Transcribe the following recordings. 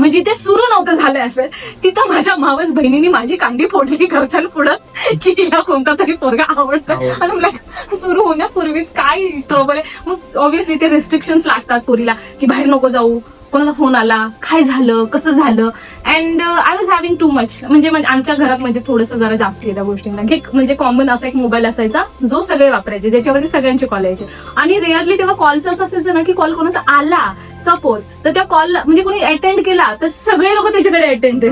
म्हणजे ते सुरू नव्हतं झालं अफेअर तिथं माझ्या मावस बहिणीने माझी कांडी फोडली घरच्या पुढं की तिला कोणता तरी पोरगा आवडतं. आणि मला सुरू होण्यापूर्वीच काय ट्रबल आहे मग ऑब्विसली ते रिस्ट्रिक्शन्स लागतात पोरीला की बाहेर नको जाऊ कोणाचा फोन आला काय झालं कसं झालं? And I was having too much म्हणजे आमच्या घरात म्हणजे थोडंसं जरा जास्त त्या गोष्टींना. एक म्हणजे कॉमन असा एक मोबाईल असायचा जो सगळे वापरायचे ज्याच्यावरती सगळ्यांचे कॉल यायचे. आणि रेअरली तेव्हा कॉलचं असं असायचं ना की कॉल कोणाचा आला सपोज तर त्या कॉल म्हणजे कोणी अटेंड केला तर सगळे लोक त्याच्याकडे अटेंड.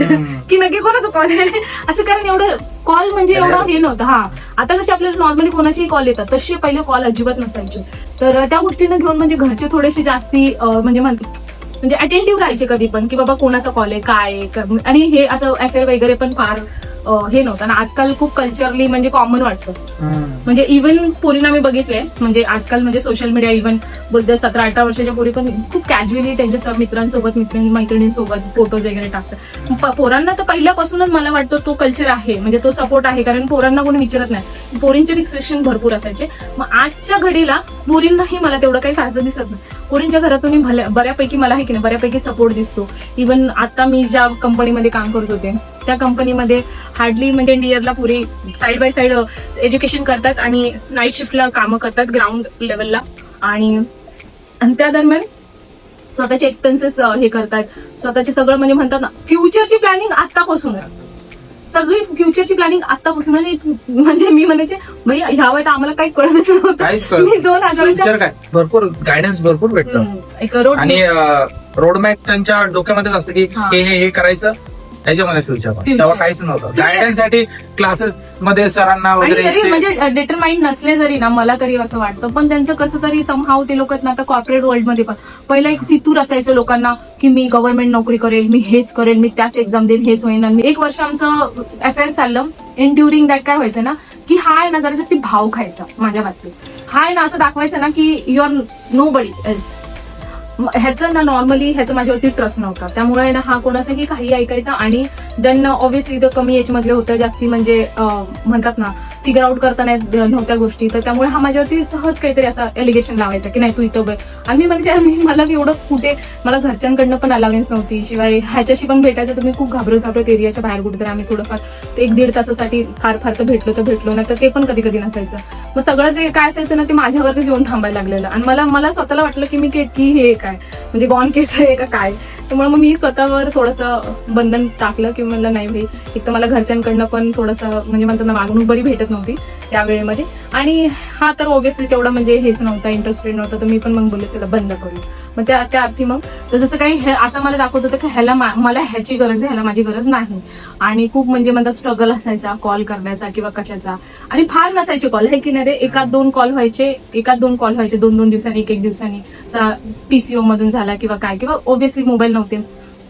की नक्की कोणाचा कॉल आहे? असं कारण एवढं कॉल म्हणजे एवढं हे नव्हतं. हा. आता कसे आपल्याला नॉर्मली कोणाचेही कॉल येतात तसे पहिले कॉल अजिबात नसायचे. तर त्या गोष्टींना घेऊन म्हणजे घरचे थोडेसे जास्ती म्हणजे म्हणतात म्हणजे अटेंटिव्ह राहायचे कधी पण की बाबा कोणाचा कॉल आहे काय आहे आणि हे असं अफेअर वगैरे पण फार हे नव्हतं. आणि आजकाल खूप कल्चरली म्हणजे कॉमन वाटतं. म्हणजे इव्हन पोरींना मी बघितलंय. म्हणजे आजकाल म्हणजे सोशल मीडिया इव्हन बोलते सतरा अठरा वर्षाच्या पोरी पण खूप कॅज्युअली त्यांच्या मित्रांसोबत मित्र मैत्रिणींसोबत फोटोज वगैरे टाकतात. पोरांना तर पहिल्यापासूनच मला वाटतं तो कल्चर आहे. म्हणजे तो सपोर्ट आहे. कारण पोरांना कोणी विचारत नाही. पोरींचे रिस्ट्रिक्शन भरपूर असायचे. मग आजच्या घडीला पोरींनाही मला तेवढं काही फायदा दिसत नाही. पोरींच्या घरातून भले बऱ्यापैकी मला आहे की नाही बऱ्यापैकी सपोर्ट दिसतो. इव्हन आता मी ज्या कंपनीमध्ये काम करत होते त्या कंपनीमध्ये हार्डली म्हणजे इंडियरला पुरी साईड बाय साईड एज्युकेशन करतात आणि नाईट शिफ्टला कामं करतात ग्राउंड लेवलला आणि आणि त्या दरम्यान स्वतःचे एक्सपेन्सेस हे करतात. स्वतःचे सगळं म्हणजे म्हणतात ना फ्युचरची प्लॅनिंग आतापासूनच सगळी फ्युचरची प्लॅनिंग आतापासून म्हणजे मी म्हणायचे भाई ह्या वयात आम्हाला काही कळत नव्हतं. मी दोन हजाराच्या काय? भरपूर गायडन्स भरपूर भेटतं. आणि रोड मॅप त्यांच्या डोक्यामध्येच असतं की हे हे करायचं. त्याच्यामध्ये फ्युचर. तेव्हा काहीच नव्हतं. गायडन्ससाठी क्लासेस मध्ये सरांना आणि वगैरे म्हणजे डिटरमाइंड नसले जरी ना मला तरी असं वाटतं. पण त्यांचं कसं तरी समहाव ते लोक आहेत ना आता कॉर्पोरेट वर्ल्डमध्ये पण. पहिला एक फितूर असायचं लोकांना की मी गव्हर्नमेंट नोकरी करेल मी हेच करेल मी त्याच एक्झाम देईन हेच होईन. आणि एक वर्ष आमचं अफेअर चाललं. इन ड्युरिंग दॅट काय व्हायचं ना की हा आहे ना जरा जास्ती भाव खायचा माझ्या बाबतीत. हा आहे ना असं दाखवायचं ना की you are nobody else ह्याचं ना नॉर्मली ह्याचं माझ्यावरती ट्रस्ट नव्हता. त्यामुळे ना हा कोणाचंही काही ऐकायचा आणि देन ऑब्व्हियसली जर कमी एजमधले होतं जास्ती म्हणजे म्हणतात ना फिगर आउट करताना नव्हत्या गोष्टी. तर त्यामुळे हा माझ्यावरती सहज काहीतरी असं एलिगेशन लावायचं की नाही तू इथं बघ. आणि मी म्हणजे मी मला एवढं कुठे मला घरच्यांकडनं पण अलावेन्स नव्हती. शिवाय ह्याच्याशी पण भेटायचं तर मी खूप घाबरत घाबरत एरियाच्या बाहेर कुठेतरी आम्ही थोडंफार एक दीड तासासाठी फार फार तर भेटलो तर भेटलो नाही तर ते पण कधी कधी नसायचं. मग सगळं जे काय असायचं ना ते माझ्यावरतीच येऊन थांबायला लागलेलं. आणि मला मला स्वतःला वाटलं की मी के- की हे काय? म्हणजे गॉन केस आहे का काय? त्यामुळे मग मी स्वतःवर थोडंसं बंधन टाकलं की म्हणलं नाही भाई एक तर मला घरच्यांकडनं पण थोडंसं म्हणजे म्हणतात ना वागणूक बरी भेटत नव्हती त्यावेळेमध्ये. आणि हा तर ओबियसली तेवढा म्हणजे हेच नव्हता इंटरेस्टेड नव्हता तर मी पण मग बोलले चला बंद करू. मग त्या त्या अर्थी मग तर जसं काही हे असं मला दाखवत होतं की ह्याला मला ह्याची गरज आहे ह्याला माझी गरज नाही. आणि खूप म्हणजे मला स्ट्रगल असायचा कॉल करण्याचा किंवा कशाचा. आणि फार नसायचे कॉल हे की नाही रे? एकात दोन कॉल व्हायचे एकात दोन कॉल व्हायचे दोन दोन दिवसांनी. एक एक दिवसांनी पीसीओ मधून झाला किंवा काय किंवा ओबियसली मोबाईल नव्हते.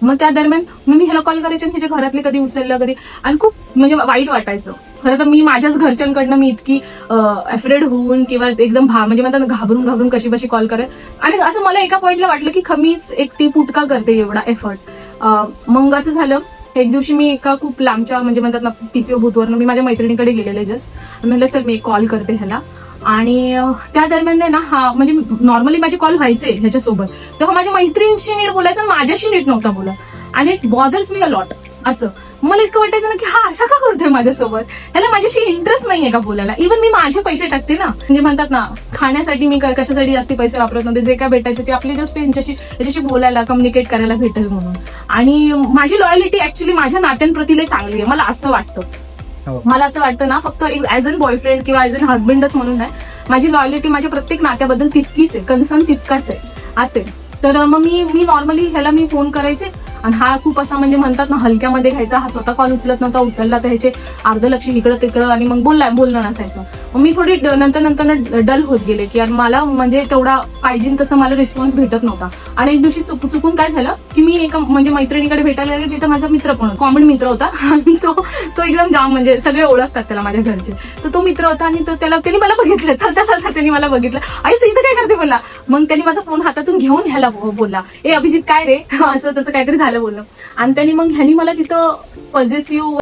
मग त्या दरम्यान मी ह्याला कॉल करायचे आणि ह्याच्या घरातले कधी उचललं कधी आणि खूप म्हणजे वाईट वाटायचं. खरं तर मी माझ्याच घरच्यांकडनं मी इतकी अफ्रेड होऊन किंवा एकदम भा म्हणजे म्हणतात घाबरून घाबरून कशी बशी कॉल करेल आणि असं मला एका पॉईंटला वाटलं की खमीच एकटी पुटका करते एवढा एफर्ट मग असं झालं. एक दिवशी मी एका खूप लांबच्या म्हणजे म्हणतात ना पीसीओ बूथवरनं मी माझ्या मैत्रिणीकडे गेलेले जस्ट म्हणलं चल मी कॉल करते ह्याला. आणि त्या दरम्यान आहे ना हा म्हणजे नॉर्मली माझे कॉल व्हायचे ह्याच्यासोबत. तेव्हा माझ्या मैत्रिणीशी नीट बोलायचं आणि माझ्याशी नीट नव्हता बोला आणि it bothers me a lot असं. मला इतकं वाटायचं ना की हा असं का करतोय माझ्यासोबत? त्याला माझ्याशी इंटरेस्ट नाहीये का बोलायला? इव्हन मी माझे पैसे टाकते ना. म्हणजे म्हणतात ना खाण्यासाठी मी कशासाठी जास्ती पैसे वापरत नव्हते. जे काय भेटायचे ते आपले जस्ट यांच्याशी याच्याशी बोलायला कम्युनिकेट करायला भेटेल म्हणून. आणि माझी लॉयलिटी ऍक्च्युली माझ्या नात्यांप्रती लय चांगली आहे मला असं वाटतं. हो. मला असं वाटतं ना फक्त ऍज अन बॉयफ्रेंड किंवा ऍज अन हस्बंडच म्हणून नाही माझी लॉयलिटी माझ्या प्रत्येक नात्याबद्दल तितकीच आहे कन्सर्न तितकाच आहे असेल. तर मग मी मी नॉर्मली ह्याला मी फोन करायचे. आणि हा खूप असा म्हणजे म्हणतात ना हलक्यामध्ये घ्यायचा. हा स्वतः कॉल उचलत नव्हता उचलला तर ह्याचे अर्ध लक्ष इकडं तिकडं आणि मग बोलला बोलणं नसायचं. मग मी थोडी नंतर नंतर डल होत गेले की यार मला म्हणजे तेवढा पाहिजे तसं मला रिस्पॉन्स भेटत नव्हता. आणि एक दिवशी चुकून काय झालं की मी एका म्हणजे मैत्रिणीकडे भेटायला गेले तिथं माझा मित्र पण कॉमन मित्र होता. आणि तो तो एकदम जाम म्हणजे सगळे ओळखतात त्याला माझ्या घरचे. तर तो मित्र होता आणि तो त्याला त्यांनी मला बघितलं. चालता चालता त्यांनी मला बघितलं. आई तू इथं काय करते? बोला मग त्यांनी माझा फोन हातातून घेऊन ह्याला बोला बोलला. ए अभिजित काय रे? असं तसं काहीतरी झालं. बोललं आणि त्यांनी मग ह्यानी मला तिथं पॉझिटिव्ह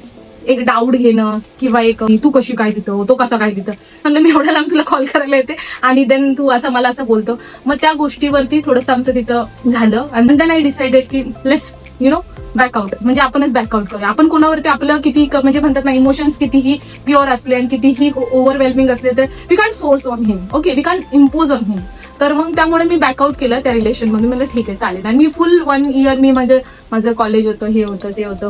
एक डाऊट घेणं किंवा एक तू कशी काय तिथं? तो कसा काय तिथं? म्हणलं मी एवढ्या लांब तुला कॉल करायला येते आणि देन तू असं मला असं बोलतो. मग त्या गोष्टीवरती थोडंसं आमचं तिथं झालं. आणि देन आय डिसाइडेड की let's you know back out म्हणजे आपणच बॅकआउट करूया. आपण कोणावरती आपलं किती म्हणजे म्हणतात ना इमोशन्स कितीही प्युअर असले आणि कितीही ओव्हरवेल्मिंग असले तर we can't force on him okay we can't impose on him तर मग त्यामुळे मी बॅकआउट केलं त्या रिलेशनमध्ये मला ठीक आहे चालेल. आणि मी फुल वन इयर मी माझं माझं कॉलेज होतं हे होतं ते होतं.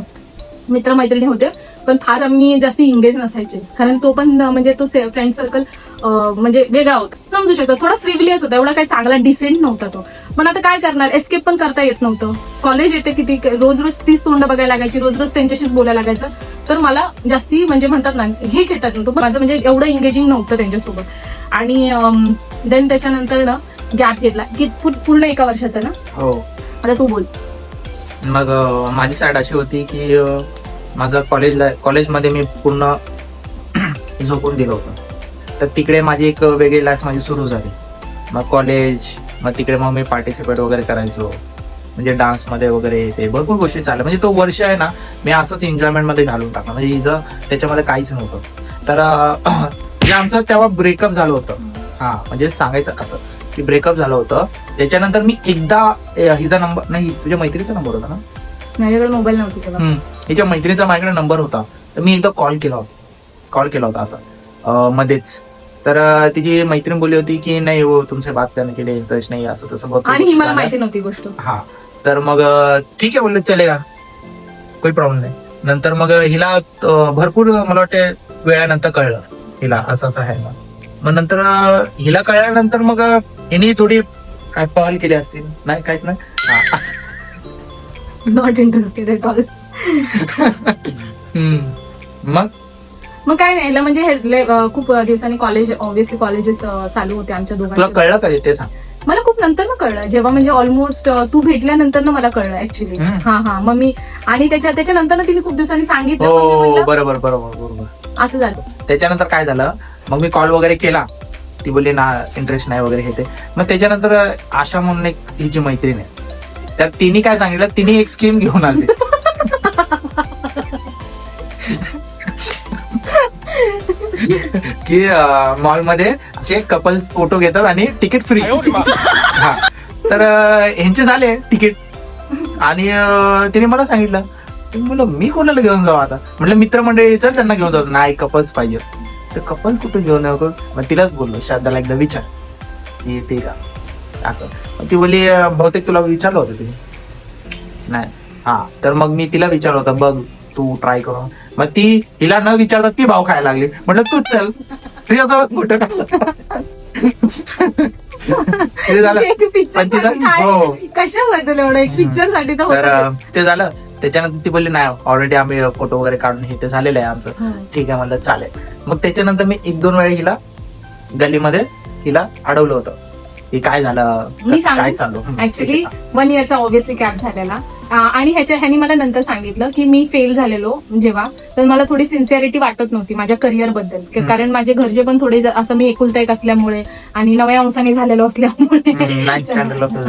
मित्रमैत्रिणी होते पण फार आम्ही जास्त इंगेज नसायचे. कारण तो पण म्हणजे तो फ्रेंड सर्कल म्हणजे वेगळा होता. समजू शकतो थोडा फ्रिविलियस होता एवढा काही चांगला डिसेंट नव्हता तो. पण आता काय करणार? एस्केप पण करता येत नव्हतं. कॉलेज येते किती रोज रोज तीच तोंड बघायला लागायची रोज रोज त्यांच्याशीच बोलायला लागायचं. तर मला जास्ती म्हणजे म्हणतात ना हे घेतात नव्हतं. माझं म्हणजे एवढं इंगेजिंग नव्हतं त्यांच्यासोबत. आणि देन त्याच्यानंतर ना गॅप घेतला. की पूर्ण एका वर्षाचा ना? हो. आता तू बोल. मग माझी साईड अशी होती की माझं कॉलेजला कॉलेजमध्ये मी पूर्ण झोपून दिलं होतं. तर तिकडे माझी एक वेगळी लाईफ माझी सुरू झाली. मग कॉलेज मग तिकडे मग मी पार्टिसिपेट वगैरे करायचो. म्हणजे डान्समध्ये वगैरे ते भरपूर गोष्टी चालल्या. म्हणजे तो वर्ष आहे ना मी असंच एन्जॉयमेंटमध्ये घालून टाकला. म्हणजे हिचं त्याच्यामध्ये काहीच नव्हतं. तर म्हणजे आमचं तेव्हा ब्रेकअप झालं होतं. हा म्हणजे सांगायचं असं की ब्रेकअप झालं होतं. त्याच्यानंतर मी एकदा हिचा नंबर नाही तुझ्या मैत्रीचा नंबर होता ना? माझ्याकडे मोबाईल नव्हती तेव्हा. हम्म. हिच्या मैत्रिणीचा माझ्याकडे नंबर होता. तर मी एकदा कॉल केला होता. कॉल केला होता असा. अं, मध्येच. तर अं, तिची मैत्रीण बोलली होती की नाही हो तुमचे बात करने के लिए इंटरेस्ट नाही असं तसं भरपूर आणि ही गोष्टी मला झाल्या. माहिती नव्हती गोष्ट. हा. तर मग अं, ठीक आहे बोलले चलेगा. काही प्रॉब्लेम नाही. नंतर मग हिला अं, भरपूर मला वाटते वेळानंतर कळलं. हिला असं असं आहे म्हणून. मग नंतर अं, हिला कळल्यानंतर मग अं, हिने थोडी काय पहल केली असतील? नाही काहीच नाही? हा, असं. नॉट इंटरेस्टेड एट ऑल हम्म. मग? मग काय नाही याला म्हणजे हे ले- अं, खूप दिवसांनी कॉलेज ऑब्व्हियसली कॉलेजेस चालू होते आमच्या तुला दोघांचे कळलं का ते सांग? मला खूप नंतर ना कळलं. जेव्हा म्हणजे ऑलमोस्ट तू भेटल्यानंतर ना मला कळलं ऍक्च्युली हम्म. हा हा. मग मी आणि त्याच्या त्याच्यानंतर ना तिने खूप दिवसांनी सांगितलं पण मी हो म्हणलं, बरोबर बरोबर बरोबर. असं झालं. त्याच्यानंतर काय झालं? मग मी कॉल वगैरे केला. ती बोलली ना इंटरेस्ट नाही वगैरे हे ते. मग त्याच्यानंतर आशा म्हणून एक हिची मैत्रीण आहे तर तिने काय सांगितलं? तिने एक स्कीम घेऊन आली. की मॉलमध्ये असे कपल्स फोटो घेतात आणि तिकीट फ्री हा. तर ह्यांचे झाले तिकीट आणि तिने मला सांगितलं मी म्हणलं मी कोणाला घेऊन जाऊ आता? म्हटलं मित्रमंडळी चल त्यांना घेऊन जाऊ. नाही कपल्स पाहिजे तर कपल कुठे घेऊन गं? मग तिलाच बोललो श्रद्धाला एकदा विचार. की येते का? असं. मग ती बोलली "अं, बहुतेक तुला विचारलं होतं तिने. नाही. हा. तर मग मी तिला विचारलं होतं बघ तू ट्राय करून. मग ती हिला न विचारता ती भाव खायला लागली. म्हटलं तूच चल. तुझ्यासोबत मोठं का ते झालं? हो. कशाबद्दल एवढं? पिक्चरसाठी ते झालं. त्याच्यानंतर ती बोलली नाही ऑलरेडी आम्ही फोटो वगैरे काढून हे ते झालेलं आहे आमचं. ठीक आहे म्हणलं चालेल मग त्याच्यानंतर मी एक दोन वेळा हिला गलीमध्ये हिला अडवलं होतं की काय झालं मी सांगू? काय चालू ठीक ऍक्च्युली सांग. वन इयरचा ऑब्व्हियसली कॅप झालेला आणि ह्याच्या ह्यानी मला नंतर सांगितलं की मी फेल झालेलो जेव्हा तर मला थोडी सिन्सिअरिटी वाटत नव्हती माझ्या करिअरबद्दल. कारण माझे घरचे पण थोडे असं मी एकुलता एक असल्यामुळे आणि नव्या अंशाने झालेलो असल्यामुळे.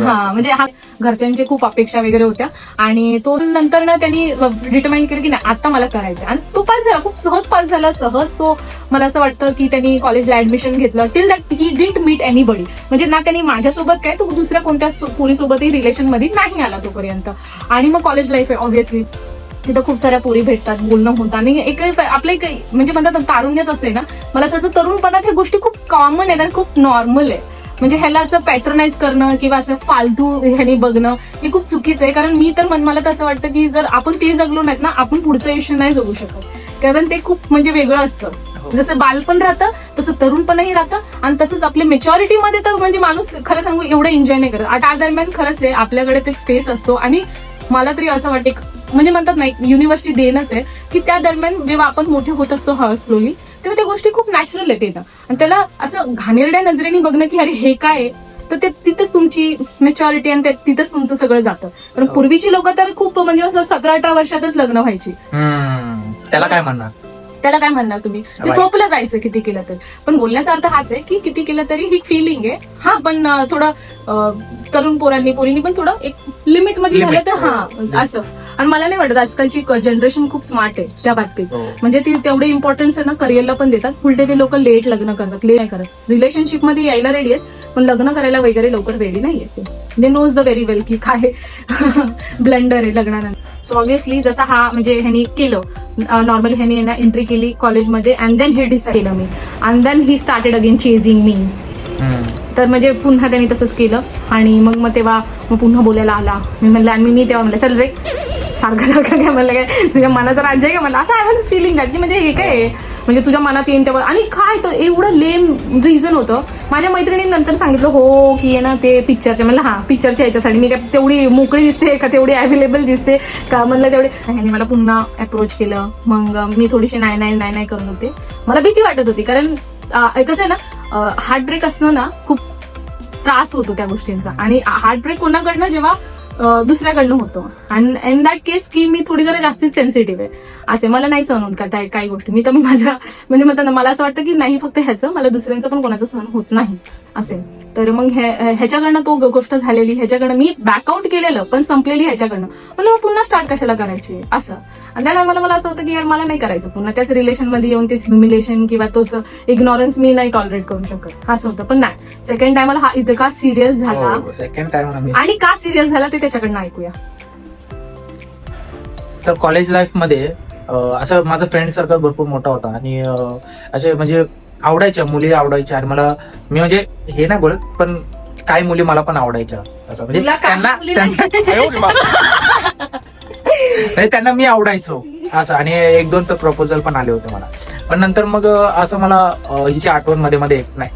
हा म्हणजे हा घरच्यांचे खूप अपेक्षा वगैरे होत्या. आणि तो नंतर ना त्यांनी डिटरमाइंड केलं की नाही आता मला करायचं आणि तो पास झाला खूप सहज पास झाला. सहज तो मला असं वाटतं की त्यांनी कॉलेजला ऍडमिशन घेतलं. Till that he didn't meet anybody म्हणजे ना त्यांनी माझ्यासोबत काय तो दुसऱ्या कोणत्या पोरीसोबतही रिलेशनमध्ये नाही आला तोपर्यंत. आणि मग कॉलेज लाईफ आहे ऑब्व्हियसली तिथं खूप साऱ्या पोरी भेटतात बोलणं होतं. आणि एक आपलं एक म्हणजे म्हणतात तारुण्यच असते ना. मला असं वाटतं तरुणपणात ह्या गोष्टी खूप कॉमन आहेत आणि खूप नॉर्मल आहे. म्हणजे ह्याला असं पॅटर्नाइज करणं किंवा असं फालतू ह्याने बघणं हे खूप चुकीचं आहे. कारण मी तर मन मला तर असं वाटतं की जर आपण ते जगलो नाहीत ना आपण पुढचं आयुष्य नाही जगू शकत. कारण ते खूप म्हणजे वेगळं असतं. हो. जसं बालपण राहतं तसं तरुणपणही राहतं आणि तसंच आपल्या मेच्युरिटी मध्ये तर म्हणजे माणूस खरं सांगू एवढं एन्जॉय नाही करत. आता त्या दरम्यान खरंच आहे आपल्याकडे तो एक स्पेस असतो आणि मला तरी असं वाटते म्हणजे म्हणतात नाही युनिव्हर्सिटी देणंच आहे की त्या दरम्यान जेव्हा आपण मोठे होत असतो हळू स्लोली तेव्हा त्या गोष्टी खूप नॅचरल आहेत येतं आणि त्याला असं घाणेरड्या नजरेने बघणं की अरे हे काय? तर ते तिथंच तुमची मेच्युरिटी आणि ते- तिथंच तुमचं सगळं जातं. पण हो. पूर्वीची लोक तर खूप म्हणजे सतरा अठरा वर्षातच लग्न व्हायची. त्याला काय म्हणणार? त्याला काय म्हणणार तुम्ही? ते. थोपलं जायचं किती केलं तरी. पण बोलण्याचा अर्थ हाच आहे की किती केलं तरी ही फिलिंग आहे. हा पण थोडं तरुण पोरांनी पोरींनी पण थोडं एक लिमिटमध्ये. झालं तर हा असं. आणि मला नाही वाटत आजकालची जनरेशन खूप स्मार्ट आहे त्या बाबतीत. हो. म्हणजे ती तेवढे इम्पॉर्टन्स आहे ना करिअरला पण देतात. उलटे ते लोक लेट लग्न करतात लेट नाही करत. रिलेशनशिपमध्ये यायला रेडी आहेत. पण लग्न करायला वगैरे लवकर रेडी नाही आहेत they knows the very well की काय ब्लंडर आहे लग्नानंतर. सो ऑब्विसली जसा हा म्हणजे ह्यानी केलं नॉर्मली ह्यानी ना एंट्री केली कॉलेजमध्ये अँड देन हे डिसाईड केलं मी. And then he started again chasing मी. तर म्हणजे पुन्हा त्यांनी तसंच केलं. आणि मग मग तेव्हा मग पुन्हा बोलायला आला. मी म्हणलं आणि मी तेव्हा म्हणलं चल रे सारखं सारखं काय म्हणलं काय? तुझ्या मनाचं राज्य आहे का? मला असं आय वॉज फिलिंग की म्हणजे हे काय आहे? म्हणजे तुझ्या मनात येईन तेव्हा. आणि काय तर एवढं लेम रिझन होतं. माझ्या मैत्रिणीने नंतर सांगितलं हो की आहे ना ते पिक्चरच्या म्हणलं हा पिक्चरच्या याच्यासाठी. मी काय तेवढी मोकळी दिसते का? तेवढी अवेलेबल दिसते का? म्हणलं तेवढे. ह्याने मला पुन्हा अप्रोच केलं. मग मी थोडीशी नाही नाही नाही नाही करत होते. मला भीती वाटत होती कारण कसं आहे ना हार्ट ब्रेक असणं ना खूप त्रास होतो त्या गोष्टींचा. आणि हार्ट ब्रेक कोणाकडनं जेव्हा दुसऱ्याकडनं होतो. आणि इन दॅट केस की मी थोडी जरा जास्तीच सेन्सिटिव्ह आहे. असे मला नाही सहन होत का काही गोष्टी. मी तर मी माझ्या म्हणजे मला असं वाटतं की नाही फक्त ह्याचं मला दुसऱ्यांचं पण कोणाचं सहन होत नाही. असे. तर मग हे- ह्याच्याकडनं तो गोष्ट झालेली ह्याच्याकडनं मी बॅकआउट केलेलं पण संपलेली ह्याच्याकडनं. म्हणलं मग पुन्हा स्टार्ट कशाला करायची? असं. आणि त्या टायमाला मला असं होतं की यार मला नाही करायचं पुन्हा. त्याच रिलेशनमध्ये येऊन तेच ह्युमिलेशन किंवा तोच इग्नॉरन्स मी नाही टॉलरेट करू शकत. असं होतं. पण नाही. सेकंड टायमाला हा इतका सिरियस झाला. हो सेकंड टाइम आम्ही आणि का सिरियस झाला ते त्याच्याकडनं ऐकूया. तर कॉलेज लाईफमध्ये अं, असं माझं फ्रेंड सर्कल भरपूर मोठा होता. आणि असे म्हणजे आवडायच्या मुली आवडायच्या आणि मला मी म्हणजे हे नाही बोलत पण काही मुली मला पण आवडायच्या. असं म्हणजे तुला काय त्यांना मुली त्यांना- म्हणजे त्यांना मी आवडायचो. असं आणि एक दोन तर प्रपोजल पण आले होते मला. पण नंतर मग अं, असं मला अं, हिची आठवणमध्ये मध्ये येत नाही.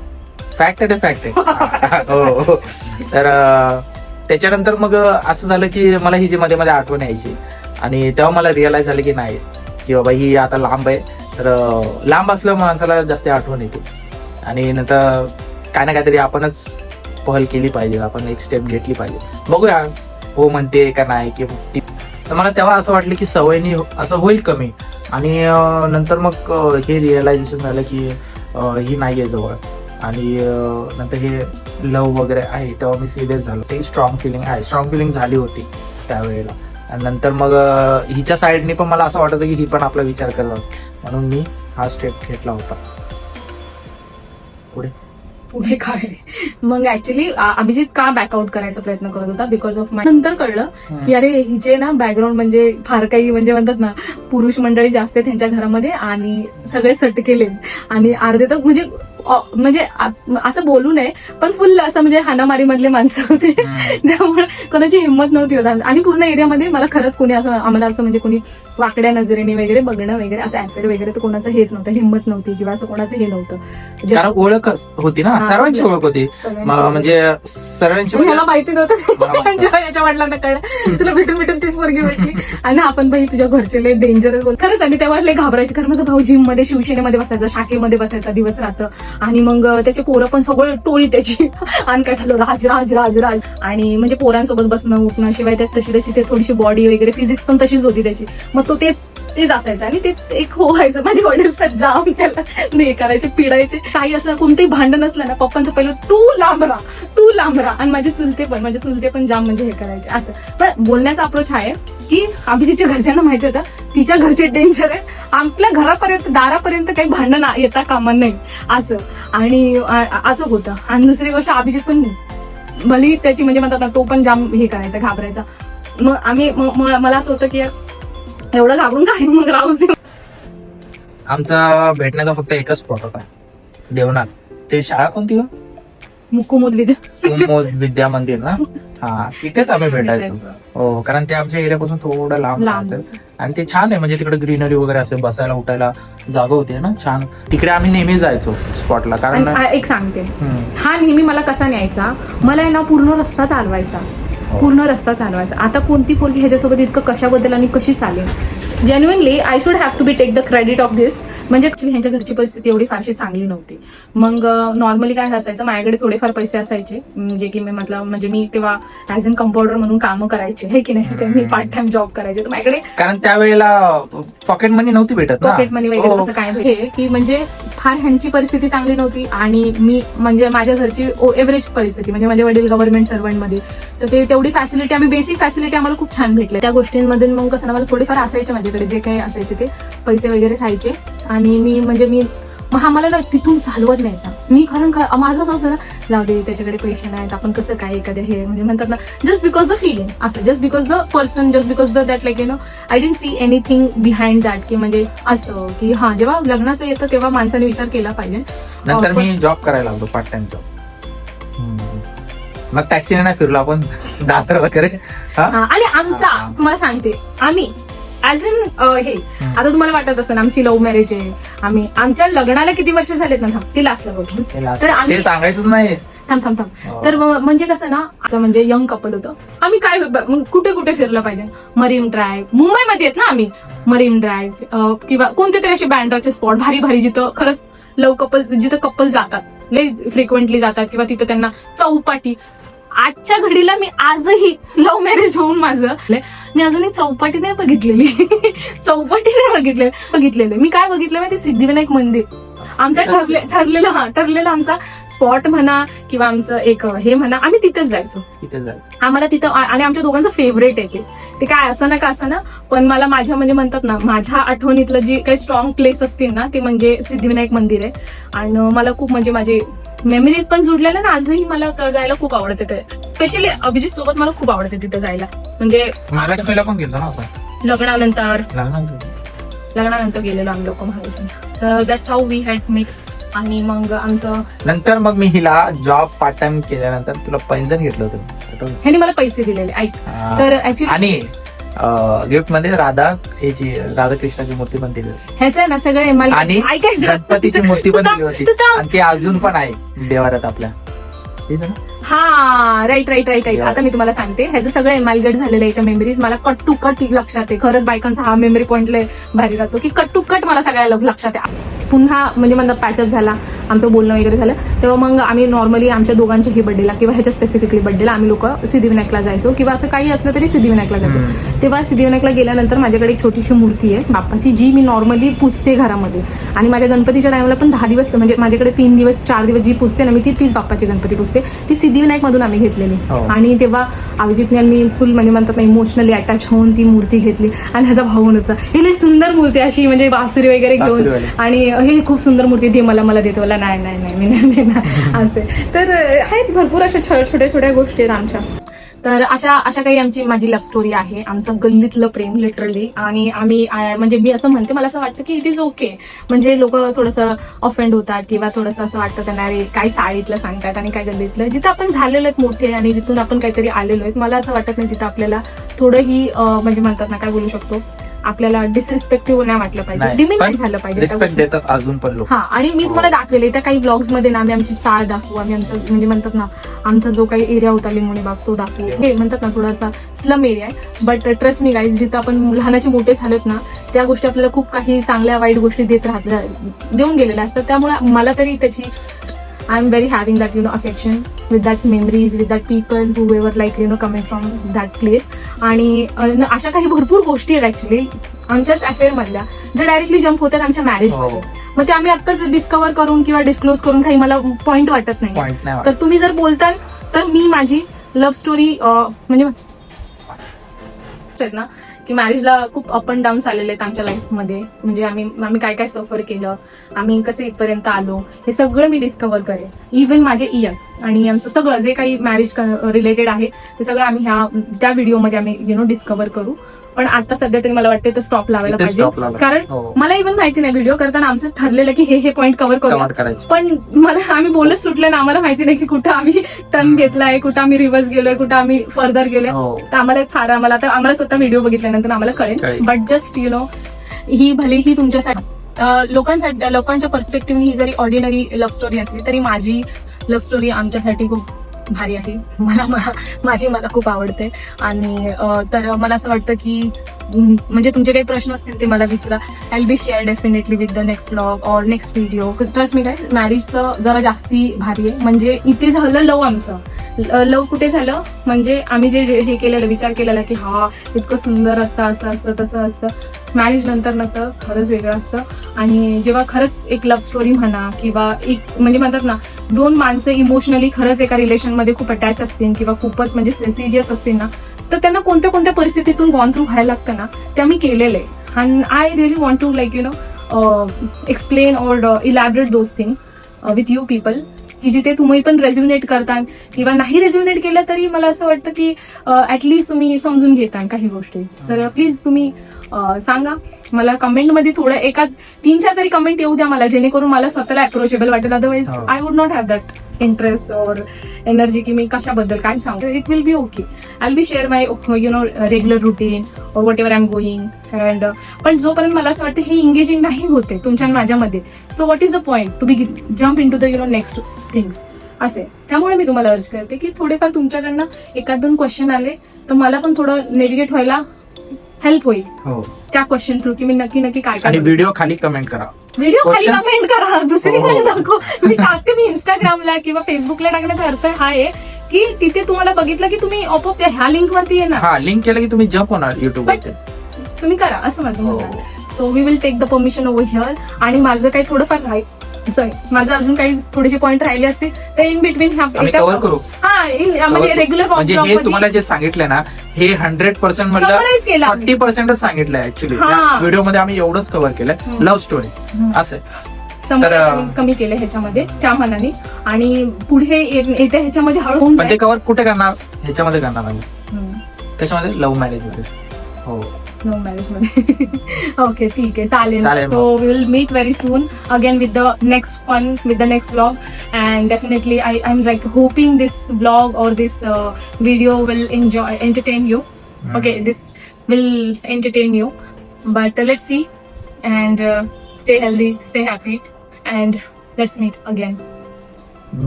फॅक्ट आहे ते फॅक्ट आहे. हो हो. तर अं, त्याच्यानंतर मग असं झालं की मला हिची मध्ये मध्ये आठवण यायची. आणि तेव्हा मला रिअलाइज झालं की नाही की बाबा ही आता लांब आहे. तर लांब असलं माणसाला जास्त आठवण येते. आणि नंतर काय ना काहीतरी आपणच पहल केली पाहिजे आपण एक स्टेप घेतली पाहिजे. बघूया हो म्हणते का नाही की ती तर मला तेव्हा असं वाटलं की सवयनी हो- असं होईल कमी. आणि नंतर मग हे रिअलायझेशन झालं की ही नाही आहे जवळ. आणि नंतर हे लव वगैरे आहे तेव्हा मी सिरियस झालो. ते स्ट्रॉंग फिलिंग आहे. स्ट्रॉंग फिलिंग झाली होती त्यावेळेला. आणि नंतर मग हिच्या साईडने पण मला असं वाटतं की ही पण आपला विचार करत म्हणून मी हा स्टेप घेतला होता. पुढे. पुढे काय? मग ऍक्च्युली अभिजित का बॅकआउट करायचा प्रयत्न करत होता? बिकॉज ऑफ माय नंतर कळलं की अरे हिचे ना बॅकग्राऊंड म्हणजे फार काही म्हणजे म्हणतात ना पुरुष मंडळी जास्त त्यांच्या घरामध्ये आणि सगळे सट केले आणि अर्धे तर म्हणजे म्हणजे असं बोलू नये पण फुल असं म्हणजे हाणामारी मधले माणसं होते. त्यामुळे कोणाची हिंमत नव्हती होत. आणि पूर्ण एरियामध्ये मला खरंच कोणी असं आम्हाला असं म्हणजे कोणी वाकड्या नजरेने वगैरे बघणं वगैरे असं अफेअर वगैरे तर कोणाचं हेच नव्हतं. हिंमत नव्हती किंवा असं कोणाचं हे नव्हतं. ओळखच होती ना? सर्वांची ओळख होती. ओळख. म्हणजे सर्वांची आणि म्हणजे मला माहिती मला नव्हतं याच्या वडिलांना कळलं तुला भेटून भेटून तीच पोरगी भेटली. आणि आपण बाई तुझ्या घरचे लय डेंजरस बोल खरंच आणि तेव्हा लय घाबरायचे. कारण माझा भाऊ जिममध्ये शिवसेनेमध्ये बसायचा शाखेमध्ये बसायचा दिवस रात्र. आणि मग त्याचे पोरं पण सगळं टोळी त्याची. आणि काय झालं? राज राज राज राज. आणि म्हणजे पोरांसोबत बसणं उठणं शिवाय त्यात तशी त्याची ते थोडीशी बॉडी वगैरे फिजिक्स पण तशीच होती त्याची. मग तो तेच तेच असायचं आणि ते एक हो व्हायचं. माझे वडील पण जाम त्याला हे करायचे पिडायचे. काही असलं कोणतेही भांडण असलं ना पप्पांचं पहिलं तू लांब राहा तू लांब राहा. आणि माझे चुलते पण माझे चुलते पण जाम म्हणजे हे करायचे. असं. पण बोलण्याचा अप्रोच आहे की अभिजीतच्या घरच्यांना माहिती होतं तिच्या घरचे डेंजर आहे आपल्या घरापर्यंत दारापर्यंत काही भांडण येता कामा नाही असं. आणि असं होतं. आणि दुसरी गोष्ट अभिजित पण भली त्याची म्हणजे म्हणतात ना तो पण जाम हे करायचा घाबरायचा. मग आम्ही मला असं होतं की एवढं घाबरून काय मग राहूच दे आमचा भेटण्याचा फक्त एकच स्पॉट होता. देवनाथ. ते शाळा कोणती हो? मुकुमुद विद्या कुमोद विद्या मंदिर ना? हा तिथेच आम्ही भेटायचो. हो कारण ते आमच्या एरियापासून थोडं लांब लांब राहतं. आणि ते छान आहे म्हणजे तिकडे ग्रीनरी वगैरे असे बसायला उठायला जागा होती ना छान. तिकडे आम्ही नेहमी जायचो स्पॉटला कारण आणि आ- एक सांगते. हम्म, हा नेहमी मला कसा न्यायचा? मला आहे ना पूर्ण रस्ता चालवायचा. हो. पूर्ण रस्ता चालवायचा. आता कोणती पोरगी ह्याच्यासोबत इतकं कशाबद्दल आणि कशी चालेल? Genuinely I should have to be take the credit of this म्हणजे ह्यांच्या घरची परिस्थिती एवढी फारशी चांगली नव्हती. मग नॉर्मली काय असायचं माझ्याकडे थोडेफार पैसे असायचे. जे की मी म्हटलं म्हणजे मी तेव्हा ऍज अन कंपाऊंडर म्हणून कामं करायचे हे की नाही? ते मी पार्ट टाइम जॉब करायचे. तर माझ्याकडे कारण त्यावेळेला पॉकेट मनी नव्हती भेटत पॉकेट मनी वगैरे हो. असं काय हे की म्हणजे फार ह्यांची परिस्थिती चांगली नव्हती. आणि मी म्हणजे माझ्या घरची एव्हरेज परिस्थिती म्हणजे माझे वडील गव्हर्नमेंट सर्वंटमध्ये तर ते तेवढी फॅसिलिटी आम्ही बेसिक फॅसिलिटी आम्हाला खूप छान भेटल्या. त्या गोष्टींमध्ये मग कसं मला थोडेफार असायचे माझ्याकडे जे काही असायचे ते पैसे वगैरे राहायचे आणि मी म्हणजे मी मग मला ना तिथून चालवत न्यायचा. मी कारण का- माझं असं ना जाऊ दे त्याच्याकडे पैसे नाहीत आपण कसं काय एखाद्या हे म्हणजे म्हणतात ना जस्ट बिकॉज द फिलिंग असं just because the person just because the that like you know I didn't see anything behind that की म्हणजे असं की हा जेव्हा लग्नाचं येतं तेव्हा माणसाने विचार केला पाहिजे. नंतर मी जॉब करायला लागलो पार्ट टाइम जॉब मग टॅक्सीने नाही फिरलो आपण दादर वगैरे. आणि आमचा. तुम्हाला सांगते आम्ही ऍज इन हे. आता तुम्हाला वाटत असेल आमची लव्ह मॅरेज आहे. आम्ही आमच्या लग्नाला किती वर्ष झालेत ना थांब. तिला असलं बघून तर आम्ही ते सांगायचंच नाही थांब थांब हो. थांब तर म- म्हणजे कसं ना असं म्हणजे यंग कपल होतं. आम्ही काय कुठे कुठे फिरलं पाहिजे? Marine Drive. मुंबईमध्ये आहेत ना आम्ही. मरीन ड्राईव्ह किंवा कोणते तरी असे बँड्राचे स्पॉट भारी भारी जिथं खरंच लव कपल जिथं कपल जातात. लय फ्रिक्वेंटली जातात किंवा तिथं त्यांना चौपाटी. आजच्या घडीला मी आजही लव्ह मॅरेज होऊन माझं मी अजूनही चौपाटी नाही बघितलेली. चौपाटी नाही बघितले बघितलेले. मी काय बघितलं माहिती? सिद्धिविनायक मंदिर. आमचा ठरले ठरलेलं हा ठरलेलं आमचा स्पॉट म्हणा किंवा आमचं एक हे म्हणा आम्ही तिथेच जायचो. आम्हाला तिथं आणि आमच्या दोघांचं फेवरेट आहे ते. ते काय असं ना का असं ना पण मला माझ्या म्हणजे म्हणतात ना माझ्या आठवणीतलं जी काही स्ट्रॉंग प्लेस असतील ना ते म्हणजे सिद्धिविनायक मंदिर आहे. आणि मला खूप म्हणजे माझे मेमरीज पण जुडलेल्या ना आजही मला जायला खूप आवडते ते. स्पेशली अभिजित सोबत मला खूप आवडते तिथं जायला. म्हणजे महालक्ष्मीला पण गेलो ना आपण? लग्नानंतर. लग्नानंतर. गेलेलो आम्ही लोक तर that's how we had make आणि मग आमचं नंतर मग मी हिला जॉब पार्ट टाइम केल्यानंतर तुला पैंजण घेतलं होतं? ह्यानी मला पैसे दिलेले ऐक. तर आणि गिफ्टमध्ये राधा याची राधाकृष्णाची मूर्ती पण दिली होती ह्याचं आहे ना सगळं आणि गणपतीची मूर्ती पण दिली होती तू थांब. आणि ती अजून पण आहे देवारात आपल्या ठीक आहे ना? हा राईट राईट राईट राईट आता मी तुम्हाला सांगते ह्याचं सगळं एमालगड झालेलं याच्या मेमरीज मला कट टू कट लक्षात आहे. खरंच बायकांचा हा मेमरी पॉईंट भारी राहतो की कट टू कट मला सगळ्या लक्षात आहे. पुन्हा म्हणजे मला पॅचअप झाला आमचं बोलणं वगैरे झालं. तेव्हा मग आम्ही नॉर्मली आमच्या दोघांच्याही बड्डेला किंवा ह्याच्या स्पेसिफिकली बड्डेला आम्ही लोक सिद्धिविनायकला जायचो किंवा असं काही असलं तरी सिद्धिविनायकला जायचो. तेव्हा सिद्धिविनायकला गेल्यानंतर माझ्याकडे एक छोटीशी मूर्ती आहे बाप्पाची जी मी नॉर्मली पुसते घरामध्ये. आणि माझ्या गणपतीच्या टायमाला पण दहा दिवस म्हणजे माझ्याकडे तीन दिवस चार दिवस जी पुसते ना मी ती तीच बाप्पाची गणपती पुसते ती सिद्धिविनायक मधून आम्ही घेतलेली. हो. आणि तेव्हा अभिजितने आणि मी फुल म्हणजे म्हणतात ना इमोशनली अटॅच होऊन ती मूर्ती घेतली. आणि ह्याचा भाऊ होता हे लई सुंदर मूर्ती अशी म्हणजे बासुरी वगैरे घेऊन. बासुरीवाली. आणि हे खूप सुंदर मूर्ती दे मला मला देतो. मला नाही नाही नाही मी नाही देणार. असे. तर आहेत भरपूर अशा छो- छोट्या छोट्या गोष्टी आहेत आमच्या. तर अशा अशा काही आमची माझी लव्ह स्टोरी आहे. आमचं गल्लीतलं प्रेम लिटरली आणि आम्ही म्हणजे मी असं म्हणते मला असं वाटतं की इट इज ओके म्हणजे लोक थोडंसं ऑफेंड होतात किंवा थोडंसं असं वाटतं त्यांना अरे काय साडीतलं सांगतात आणि काय गल्लीतलं? जिथं आपण झालेलो आहेत मोठे आणि जिथून आपण काहीतरी आलेलो आहेत मला असं वाटत नाही तिथं आपल्याला थोडंही म्हणजे म्हणतात ना काय बोलू शकतो? आपल्याला डिसरिस्पेक्टिव्ह नाही वाटलं पाहिजे. नाही, डिमिन पण नाही झालं पाहिजे त्या रिस्पेक्ट गोष्टी. देतात अजून पण लोक. हा आणि मी तुम्हाला दाखवेल त्या काही ब्लॉग्समध्ये ना आम्ही आमची चाळ दाखवू आम्ही आमचं म्हणजे म्हणतात ना आमचा जो काही एरिया होता लिंबोणी बाग तो दाखवू. हे म्हणतात ना थोडासा स्लम एरिया आहे. बट ट्रस्ट मी गाईज जिथं आपण लहानाचे मोठे झालोत ना त्या गोष्टी आपल्याला खूप काही चांगल्या वाईट गोष्टी देत राहत देऊन गेलेल्या असतात. त्यामुळे मला तरी त्याची I am very having that you know affection with that memories with that people whoever like you know coming from that place आणि अशा काही भरपूर गोष्टी आहेत ऍक्च्युली आमच्याच अफेअर मधल्या. जे डायरेक्टली जम्प होतात आमच्या मॅरेज हो. मग ते आम्ही आत्ताच डिस्कवर करून किंवा डिस्क्लोज करून काही मला पॉईंट वाटत नाही. तर तुम्ही जर बोलताल तर मी माझी लव्ह स्टोरी म्हणजे ना. की मॅरेजला खूप अप अँड डाऊन्स आलेले आहेत आमच्या लाईफमध्ये म्हणजे आम्ही आम्ही काय काय सफर केलं आम्ही कसे इथपर्यंत आलो हे सगळं मी डिस्कवर करेन. इव्हन माझे इयर्स आणि आमचं सगळं जे काही मॅरेज रिलेटेड आहे ते सगळं आम्ही ह्या त्या व्हिडिओमध्ये आम्ही यु नो डिस्कवर करू. पण आता सध्या तरी मला वाटतं स्टॉप लावायला इथे stop पाहिजे. कारण हो. मला इव्हन माहिती नाही व्हिडिओ करताना आमचं ठरलेलं की हे हे पॉईंट कव्हर करू करायची. पण मला आम्ही बोलत सुटलं ना आम्हाला माहिती नाही की कुठं आम्ही टर्न घेतलाय कुठं आम्ही रिव्हर्स गेलोय कुठं आम्ही फर्दर गेलोय. हो. तर आम्हाला एक फार आम्हाला आता आम्हाला स्वतः व्हिडिओ बघितल्यानंतर आम्हाला कळेल. कळेल. बट जस्ट यु नो ही भले ही तुमच्यासाठी अं, लोकांसाठी लोकांच्या पर्स्पेक्टिव्ह ही जरी ऑर्डिनरी लव्ह स्टोरी असली तरी माझी लव्ह स्टोरी आमच्यासाठी खूप भारी आहे. मला माझी मला खूप आवडते. आणि तर मला असं वाटतं की म्हणजे तुमचे काही प्रश्न असतील ते मला विचारा. I be share definitely with the next blog or next video trust me काय मॅरेजचं जरा जास्ती भारी आहे. म्हणजे इथे झालं लव आमचं. लव कुठे झालं? म्हणजे आम्ही जे हे केलेलं विचार केलेला की हा इतकं सुंदर असतं असं असतं तसं असतं. मॅरेज नंतर खरंच वेगळं असतं. आणि जेव्हा खरंच एक लव्ह स्टोरी म्हणा किंवा एक म्हणजे म्हणतात ना दोन माणसं इमोशनली खरंच एका रिलेशनमध्ये खूप अटॅच असतील किंवा खूपच म्हणजे सिरियस असतील ना तर त्यांना कोणत्या कोणत्या परिस्थितीतून गॉन थ्रू व्हायला लागतं ना त्या मी केलेलं आहे. And I really want to like you know explain or elaborate those thing with you people की जिथे तुम्ही पण रेझ्युनेट करता किंवा नाही रेझ्युनेट केलं तरी मला असं वाटतं की ऍटलिस्ट तुम्ही समजून घेता काही गोष्टी. तर प्लीज तुम्ही सांगा. मला कमेंटमध्ये थोडं एका तीन चार तरी कमेंट येऊ द्या मला जेणेकरून मला स्वतःला अप्रोचेबल वाटेल. Otherwise. I would not have that interest और एनर्जी की मी कशाबद्दल काय सांगू? It will be okay I be share my you know regular routine और whatever I am going and पण जोपर्यंत मला असं वाटतं ही इंगेजिंग नाही होते तुमच्या आणि माझ्यामध्ये so what is the point to be jump into the you know next things असे. त्यामुळे मी तुम्हाला अर्ज करते की थोडेफार तुमच्याकडनं एखाद दोन क्वेश्चन आले तर मला पण थोडं नेव्हिगेट व्हायला हेल्प होईल. हो. त्या क्वेश्चन थ्रू की मी नक्की नक्की काय आणि काय व्हिडिओ खाली कमेंट करा. व्हिडिओ खाली questions- कमेंट करा. दुसरीकडे हो. नको. मी टाकते मी इंस्टाग्रामला किंवा फेसबुकला टाकण्याचा अर्थ हा आहे की तिथे तुम्हाला बघितलं की तुम्ही ऑपअप ह्या लिंक वरती येणार. हा लिंक केलं की तुम्ही जम्प होणार युट्यूब But- वरती. तुम्ही करा असं माझं हो. म्हणणं so we will take the permission over here आणि माझं काही थोडंफार राहील सॉरी माझं अजून काही थोडेसे पॉईंट राहिले असतील तर इन बिटवीन कव्हर करू? हा म्हणजे रेग्युलर म्हणजे हे तुम्हाला जे सांगितलंय ना हे हंड्रेड पर्सेंट म्हणलं केलं आम्ही. थर्टी पर्सेंटच सांगितलंय ऍक्च्युली. व्हिडिओमध्ये आम्ही एवढंच कव्हर हम्म. Love story. असं कमी केले ह्याच्यामध्ये त्या मनाने. आणि पुढे येत्या ह्याच्यामध्ये हळू होऊन पण ते कव्हर कुठे करणार? ह्याच्यामध्ये करणार आम्ही. कशामध्ये? लव्ह मॅरेजमध्ये. हो. नो मॅरेजमध्ये ओके ठीक आहे. चालेल. चालेल so we will meet very soon again with the next fun with the next blog and definitely I I am like hoping this blog और this video will enjoy entertain you okay this will entertain you. But uh, let's see. And uh, stay healthy stay happy. And let's meet again.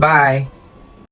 Bye